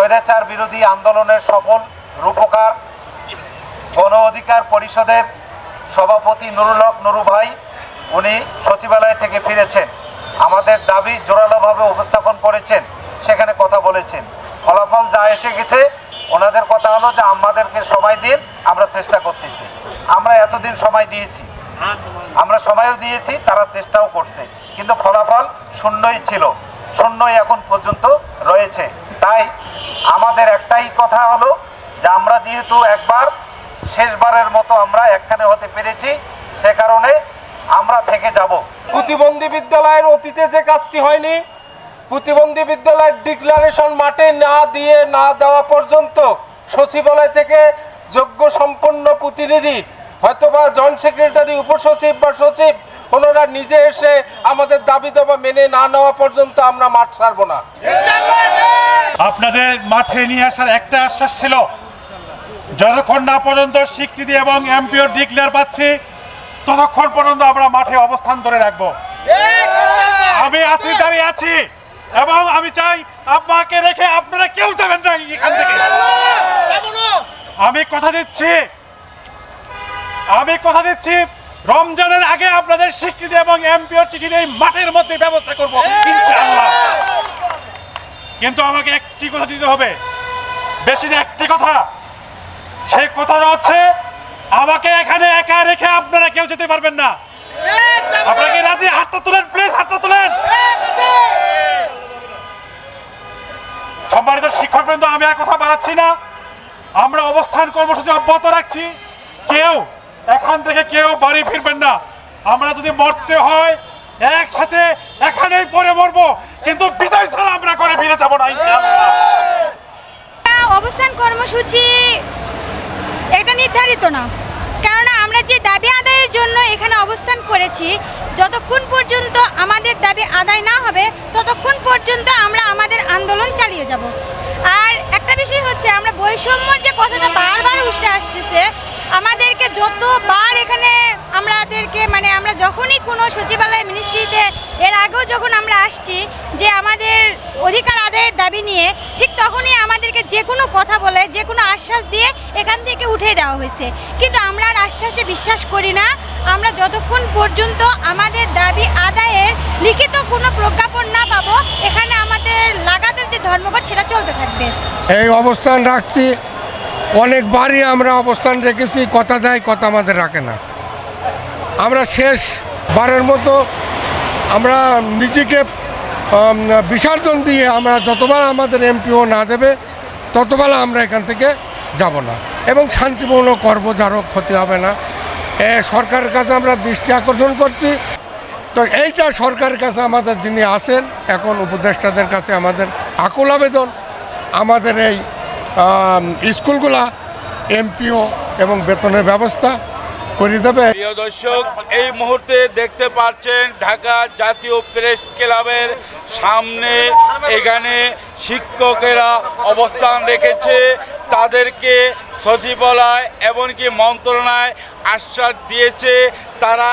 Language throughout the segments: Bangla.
স্বৈরাচার বিরোধী আন্দোলনের সফল রূপকার গণ অধিকার পরিষদের সভাপতি নুরুল হক নুরু ভাই, উনি সচিবালয় থেকে ফিরেছেন। আমাদের দাবি জোরালোভাবে উপস্থাপন করেছেন, সেখানে কথা বলেছেন। ফলাফল যা এসে গেছে, ওনাদের কথা হলো যে আমাদেরকে সময় দিন, আমরা চেষ্টা করতেছি। আমরা এতদিন সময় দিয়েছি। আমরা সময়ও দিয়েছি, তারা চেষ্টাও করছে। কিন্তু ফলাফল শূন্যই ছিল, শূন্যই এখন পর্যন্ত রয়েছে। তাই আমাদের একটাই কথা হলো যে আমরা যেহেতু একবার শেষবারের মতো আমরা একখানে হতে পেরেছি সে কারণে আমরা থেকে যাব। প্রতিবন্ধী বিদ্যালয়ের অতীতে যে কাজটি হয়নি প্রতিবন্ধী বিদ্যালয়ের ডিক্লারেশন মাঠে না দিয়ে না দেওয়া পর্যন্ত সচিবালয় থেকে যোগ্য সম্পন্ন প্রতিনিধি হয়তোবা জয়েন্ট সেক্রেটারি উপসচিব বা সচিব ওনারা নিজে এসে আমাদের দাবি দাবা মেনে না নেওয়া পর্যন্ত আমরা মাঠ ছাড়বো না। আপনাদের মাঠে নিয়ে আসার একটা আশ্বাস ছিল। যতক্ষণ না পর্যন্ত স্বীকৃতি এবং এমপিও ডিক্লেয়ার পাচ্ছি, ততক্ষণ পর্যন্ত আমরা মাঠে অবস্থান ধরে রাখব। আমি আছি, দাঁড়িয়ে আছি, এবং আমি চাই আপনাকে রেখে আপনারা কেউ যাবেন না এখান থেকে। আমি কথা দিচ্ছি, আমি কথা দিচ্ছি, রমজানের আগে আপনাদের স্বীকৃতি এবং এমপিওর চিঠির এই মাঠের মধ্যে ব্যবস্থা করব কিন্তু আমাকে একটি কথা দিতে হবে। বেশি না একটি কথা। সেই কথাটা হচ্ছে, আমাকে এখানে একা রেখে আপনারা কেউ যেতে পারবেন না। আপনারা কি রাজি? হাতটা তুলেন প্লিজ হাতটা তুলেন। সম্মানিত শিক্ষক বৃন্দ আমি আর কথা বাড়াচ্ছি না। আমরা অবস্থান কর্মসূচি অব্যাহত রাখছি। কেউ এখান থেকে কেউ বাড়ি ফিরবেন না। আমরা যদি মরতে হয়, একসাথে এখানেই পরে মরবো। কিন্তু বিজয় ছাড়া আমরা করে ফিরে যাব না ইনশাআল্লাহ অবস্থান কর্মসূচি, এটা নির্ধারিত না। কেননা আমরা যে দাবি আদায়ের জন্য এখানে অবস্থান করেছি, যতক্ষণ পর্যন্ত আমাদের দাবি আদায় না হবে, ততক্ষণ পর্যন্ত আমরা আমাদের আন্দোলন চালিয়ে যাব। আর একটা বিষয় হচ্ছে, আমরা বৈষম্যর যে কথাটা বারবার উঠে আসতেছে, আমাদেরকে যতবার এখানে আমাদেরকে মানে আমরা যখনই কোনো সচিবালয় মিনিস্ট্রিতে এর আগেও যখন আমরা আসছি, যে আমাদের অধিকার আদায়ের দাবি নিয়ে, ঠিক তখনই আমাদেরকে যে কোনো কথা বলে, যে কোনো আশ্বাস দিয়ে এখান থেকে উঠে দেওয়া হয়েছে। কিন্তু আমরা আর আশ্বাসে বিশ্বাস করি না। আমরা যতক্ষণ পর্যন্ত আমাদের দাবি আদায়ের লিখিত কোনো প্রজ্ঞাপন না পাবো, এখানে আমাদের যে ধর্মঘট, সেটা চলতে থাকবে। এই অবস্থান রাখছি। অনেকবারই আমরা অবস্থান রেখেছি, কথা দেয় কথা আমাদের রাখে না। আমরা শেষ বারের মতো আমরা নিজেকে বিসর্জন দিয়ে আমরা যতবার আমাদের এমপিও না দেবে, ততবার আমরা এখান থেকে যাব না। এবং শান্তিপূর্ণ কর্ম যারও ক্ষতি হবে না। এ সরকারের কাছে আমরা দৃষ্টি আকর্ষণ করছি। তো এইটা সরকারের কাছে আমাদের যিনি আসেন, এখন উপদেষ্টাদের কাছে আমাদের আকুল আবেদন। আমাদের এই স্কুলগুলা এমপিও এবং বেতনের ব্যবস্থা করে দেবে। প্রিয় দর্শক, এই মুহূর্তে দেখতে পাচ্ছেন ঢাকা জাতীয় প্রেস ক্লাবের সামনে এখানে শিক্ষকেরা অবস্থান রেখেছে। তাদেরকে সচিবালয় এমনকি মন্ত্রণায় আশ্বাস দিয়েছে, তারা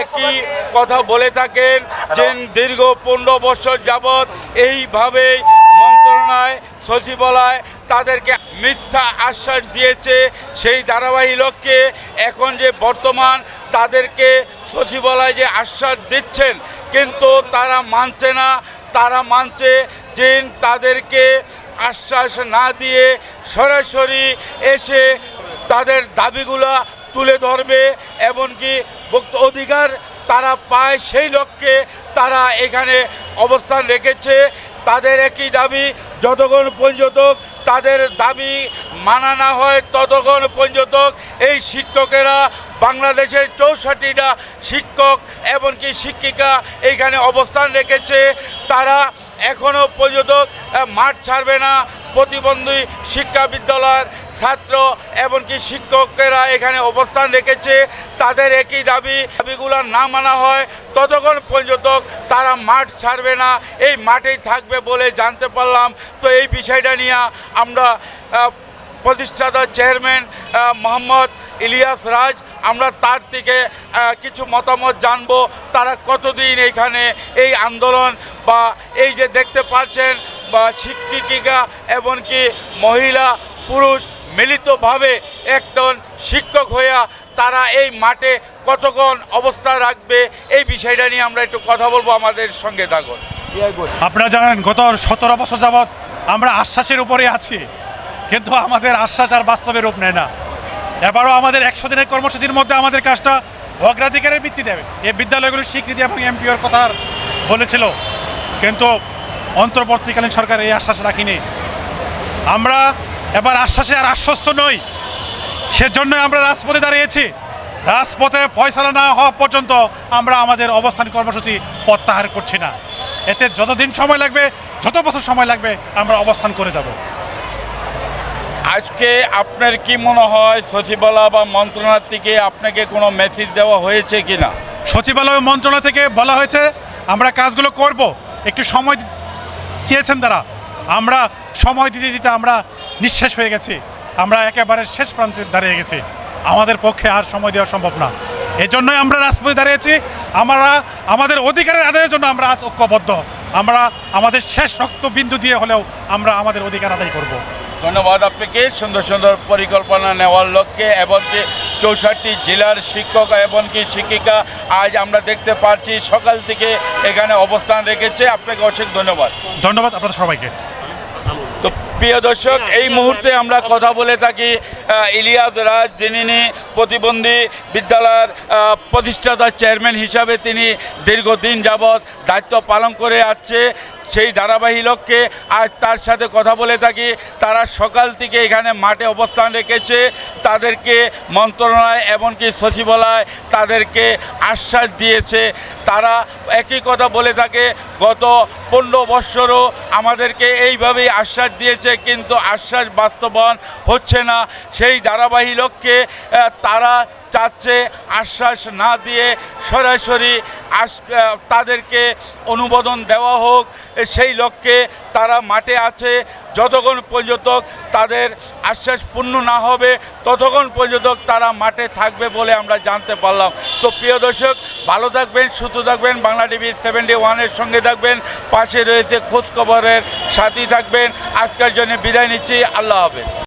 একই কথা বলে থাকেন যে দীর্ঘ পনেরো বছর যাবৎ এইভাবেই মন্ত্রণায় সচিবালয় তাদেরকে মিথ্যা আশ্বাস দিয়েছে। সেই ধারাবাহিক লক্ষ্যে এখন যে বর্তমান তাদেরকে সচিবালয় যে আশ্বাস দিচ্ছেন, কিন্তু তারা মানছে না। তারা মানছে যে তাদেরকে আশ্বাস না দিয়ে সরাসরি এসে তাদের দাবিগুলো তুলে ধরবে, এমনকি ভোক্ত অধিকার তারা পায় সেই লক্ষ্যে তারা এখানে অবস্থান রেখেছে। তাদের একই দাবি, যতক্ষণ পর্যন্ত তাদের দাবি মানা না হয়, ততক্ষণ পর্যন্ত এই শিক্ষকেরা, বাংলাদেশের চৌষট্টিটা শিক্ষক, এমনকি শিক্ষিকা এইখানে অবস্থান রেখেছে। তারা এখনও পর্যন্ত মাঠ ছাড়বে না। প্রতিবন্ধী শিক্ষা বিদ্যালয়ের ছাত্র এমনকি শিক্ষকেরা এখানে অবস্থান রেখেছে। তাদের একই দাবি, দাবিগুলো না মানা হয়, ততক্ষণ পর্যন্ত তারা মাঠ ছাড়বে না। এই মাঠেই থাকবে বলে জানতে পারলাম। তো এই বিষয়টা নিয়ে আমরা প্রতিষ্ঠাতা চেয়ারম্যান মোহাম্মদ ইলিয়াস রাজ, আমরা তার থেকে কিছু মতামত জানব। তারা কতদিন এখানে এই আন্দোলন বা এই যে দেখতে পাচ্ছেন, বা শিক্ষিকা এমনকি মহিলা, পুরুষ মিলিতভাবে একজন শিক্ষক হইয়া তারা এই মাঠে কতক্ষণ অবস্থা রাখবে, এই বিষয়টা নিয়ে আমরা একটু কথা বলব আমাদের সঙ্গে থাকুন। আপনারা জানেন, গত সতেরো বছর যাবৎ আমরা আশ্বাসের উপরে আছি, কিন্তু আমাদের আশ্বাস আর বাস্তবে রূপ নেয় না। এবারও আমাদের একশো দিনের কর্মসূচির মধ্যে আমাদের কাজটা অগ্রাধিকারের ভিত্তি দেবে এই বিদ্যালয়গুলির স্বীকৃতি এবং এমপিওর কথা বলেছিল। কিন্তু অন্তর্বর্তীকালীন সরকার এই আশ্বাস রাখিনি। আমরা এবার আশ্বাসে আর আশ্বস্ত নই। সেজন্যই আমরা রাজপথে দাঁড়িয়েছি। রাজপথে ফয়সালা না হওয়া পর্যন্ত আমরা আমাদের অবস্থান কর্মসূচি প্রত্যাহার করছি না। এতে যতদিন সময় লাগবে যত বছর সময় লাগবে আমরা অবস্থান করে যাব। আজকে আপনার কি মনে হয় সচিবালয় বা মন্ত্রণালয় থেকে আপনাকে কোনো মেসেজ দেওয়া হয়েছে কি না সচিবালয় মন্ত্রণালয় থেকে বলা হয়েছে আমরা কাজগুলো করব। একটু সময় চেয়েছেন তারা। আমরা সময় দিতে দিতে আমরা নিঃশেষ হয়ে গেছি। আমরা একেবারে শেষ প্রান্তে দাঁড়িয়ে গেছি। আমাদের পক্ষে আর সময় দেওয়া সম্ভব না। এজন্যই আমরা রাজপথে দাঁড়িয়েছি। আমরা, আমাদের অধিকারের আদায়ের জন্য আমরা আজ ঐক্যবদ্ধ। আমরা আমাদের শেষ রক্তবিন্দু দিয়ে হলেও আমরা আমাদের অধিকার আদায় করব। ধন্যবাদ আপনাকে। সুন্দর সুন্দর পরিকল্পনা নেওয়ার লক্ষ্যে এমনকি চৌষট্টি জেলার শিক্ষক এমনকি শিক্ষিকা আজ আমরা দেখতে পাচ্ছি সকাল থেকে এখানে অবস্থান রেখেছে। আপনাকে অশেষ ধন্যবাদ। ধন্যবাদ আপনাদের সবাইকে। তো প্রিয় দর্শক এই মুহূর্তে আমরা কথা বলে থাকি ইলিয়াস রাজ যিনি প্রতিবন্ধী বিদ্যালয়ের প্রতিষ্ঠাতা চেয়ারম্যান হিসাবে তিনি দীর্ঘদিন যাবৎ দায়িত্ব পালন করে আসছে। সেই ধারাবাহী লক্ষ্যে আজ তার সাথে কথা বলে থাকি। তারা সকাল থেকে এখানে মাঠে অবস্থান রেখেছে। তাদেরকে মন্ত্রণালয় এমনকি সচিবালয় তাদেরকে আশ্বাস দিয়েছে। তারা একই কথা বলে থাকে, গত পনেরো বৎসরও আমাদেরকে এইভাবেই আশ্বাস দিয়েছে, কিন্তু আশ্বাস বাস্তবায়ন হচ্ছে না। সেই ধারাবাহী লক্ষ্যে তারা চাচ্ছে আশ্বাস না দিয়ে সরাসরি আস তাদেরকে অনুমোদন দেওয়া হোক। সেই লক্ষ্যে তারা মাঠে আছে। যতক্ষণ পর্যন্ত তাদের আশ্বাস পূর্ণ না হবে, ততক্ষণ পর্যন্ত তারা মাঠে থাকবে বলে আমরা জানতে পারলাম। তো প্রিয় দর্শক ভালো থাকবেন, সুস্থ থাকবেন, বাংলা টিভি সেভেন্টি ওয়ানের সঙ্গে থাকবেন, পাশে রয়েছে খোঁজখবরের সাথী থাকবেন। আজকের জন্য বিদায় নিচ্ছি, আল্লাহ হাফেজ।